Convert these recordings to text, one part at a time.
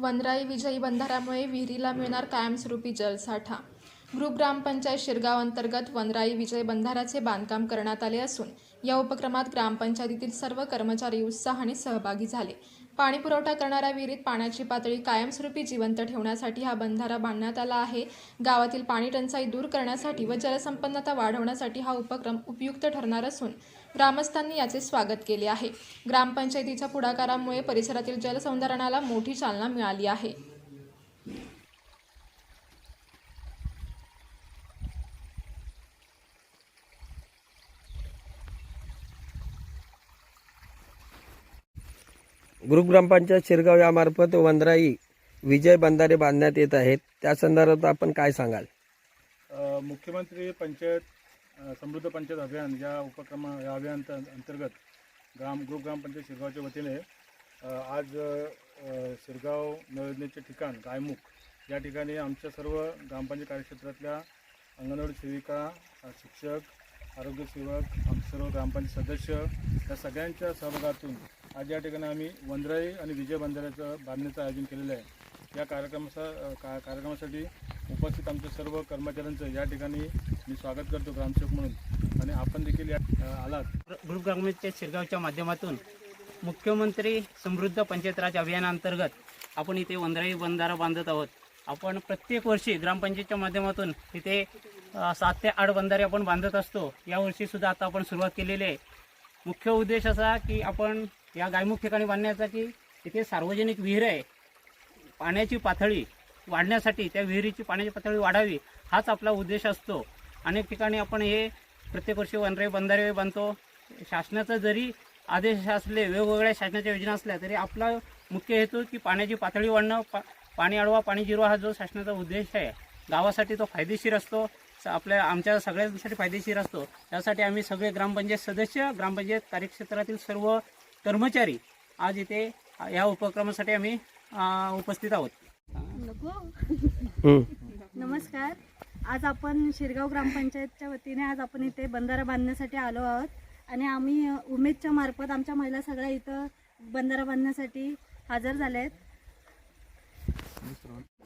वनराई विजयी बंधाऱ्यामुळे विहिरीला मिळणार कायमस्वरूपी जलसाठा. ग्रुप ग्रामपंचायत शिरगाव अंतर्गत वनराई विजय बंधाऱ्याचे बांधकाम करण्यात आले असून या उपक्रमात ग्रामपंचायतीतील सर्व कर्मचारी उत्साहाने सहभागी झाले. पाणी पुरवठा करणाऱ्या विहिरीत पाण्याची पातळी कायमस्वरूपी जिवंत ठेवण्यासाठी हा बंधारा बांधण्यात आला आहे. गावातील पाणी टंचाई दूर करण्यासाठी व जलसंपन्नता वाढवण्यासाठी हा उपक्रम उपयुक्त ठरणार असून ग्रामस्थांनी याचे स्वागत केले आहे. ग्रामपंचायतीच्या पुढाकारामुळे परिसरातील जलसंधारणाला मोठी चालना मिळाली आहे. गुरुग्रामपंचायत शिरगाव यामार्फत वंदराई विजय बंधारे बांधण्यात येत आहेत. त्या संदर्भात आपण काय सांगाल? अ, मुख्यमंत्री पंचायत अ, समृद्ध पंचायत अभियान या उपक्रमा या अभियान अंतर्गत ग्राम ग्रुप ग्रामपंचायत शिरगावच्या वतीने अ, आज अ, शिरगाव नळयोजनेचे ठिकाण गायमुख या ठिकाणी आमच्या सर्व ग्रामपंचायत कार्यक्षेत्रातल्या अंगणवाडी सेविका अ, शिक्षक आरोग्यसेवक आमचे सर्व ग्रामपंचायत सदस्य या सगळ्यांच्या सहभागातून आज या ठिकाणी आम्ही वंदराई आणि विजय बंधाऱ्याचं बांधण्याचं आयोजन केलेलं आहे. या कार्यक्रमाचा का कार्यक्रमासाठी उपस्थित आमच्या सर्व कर्मचाऱ्यांचं या ठिकाणी मी स्वागत करतो ग्रामसेवक म्हणून. आणि आपण देखील या आलात. ग्रुप ग्रामपंचायत शिरगावच्या माध्यमातून मुख्यमंत्री समृद्ध पंचायत राज अभियानांतर्गत आपण इथे वंदराई बंधारा बांधत आहोत. आपण प्रत्येक वर्षी ग्रामपंचायतच्या माध्यमातून इथे सात ते आठ बंधारे आपण बांधत असतो. यावर्षीसुद्धा आता आपण सुरुवात केलेली आहे. मुख्य उद्देश असा की आपण या गायमुख ठिकाणी बांधण्याचा की सार्वजनिक विहीर आहे. पाण्याची पातळी वाढण्यासाठी त्या विहिरीची पाण्याची पातळी वाढावी हाच आपला उद्देश असतो. अनेक ठिकाणी आपण हे प्रत्येक वर्षी वनरे बंधारे बांधतो. शासनाचा जरी आदेश असले वेगवेगळ्या शासनाच्या योजना असल्या तरी आपला मुख्य हेतू की पाण्याची पातळी वाढणं पा पाणी अडवा पाणी जिरवा हा जो शासनाचा उद्देश आहे. गावासाठी तो फायदेशीर असतो. स- आपल्या आमच्या सगळ्यांसाठी फायदेशीर असतो. त्यासाठी आम्ही सगळे ग्रामपंचायत सदस्य ग्रामपंचायत कार्यक्षेत्रातील सर्व कर्मचारी आज इथे या उपक्रमासाठी आम्ही उपस्थित आहोत. नको. हं. नमस्कार. आज आपण शिरगाव ग्रामपंचायतच्या वतीने आज आपण इथे बंधारा बांधण्यासाठी आलो आहोत. आणि आम्ही उमेदच्या मार्फत आमच्या महिला सगळ्या इथं बंधारा बांधण्यासाठी हजर झाल्या आहेत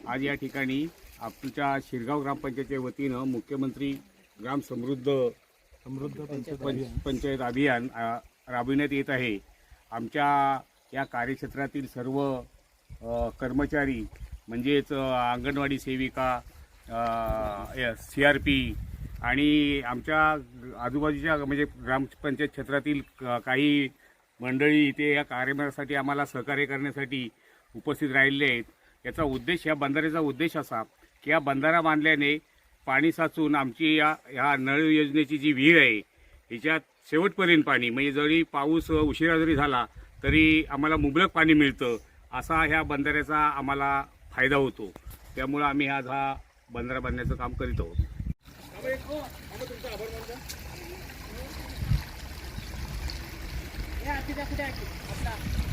आज या ठिकाणी आमच्या शिरगाव ग्रामपंचायतीच्या वतीनं मुख्यमंत्री ग्राम समृद्ध समृद्ध पंच- पंचायत अभियान राबविण्यात येत आहे. आमच्या या कार्यक्षेत्रातील सर्व कर्मचारी म्हणजेच अंगणवाडी सेविका सी आर पी आणि आमच्या आजूबाजूच्या म्हणजे ग्रामपंचायत क्षेत्रातील काही मंडळी इथे या कार्यक्रमासाठी आम्हाला सहकार्य करण्यासाठी उपस्थित राहिलेले आहेत. याचा उद्देश या बंधाऱ्याचा उद्देश असा की या बंधारा बांधल्याने पाणी साचून आमची या ह्या नळ योजनेची जी विहीर आहे हिच्यात शेवटपर्यंत पाणी म्हणजे जरी पाऊस उशिरा जरी झाला तरी आम्हाला मुबलक पाणी मिळतं असा ह्या बंधाऱ्याचा आम्हाला फायदा होतो. त्यामुळं आम्ही आज हा बंधारा बांधण्याचं काम करीत आहोत. आभार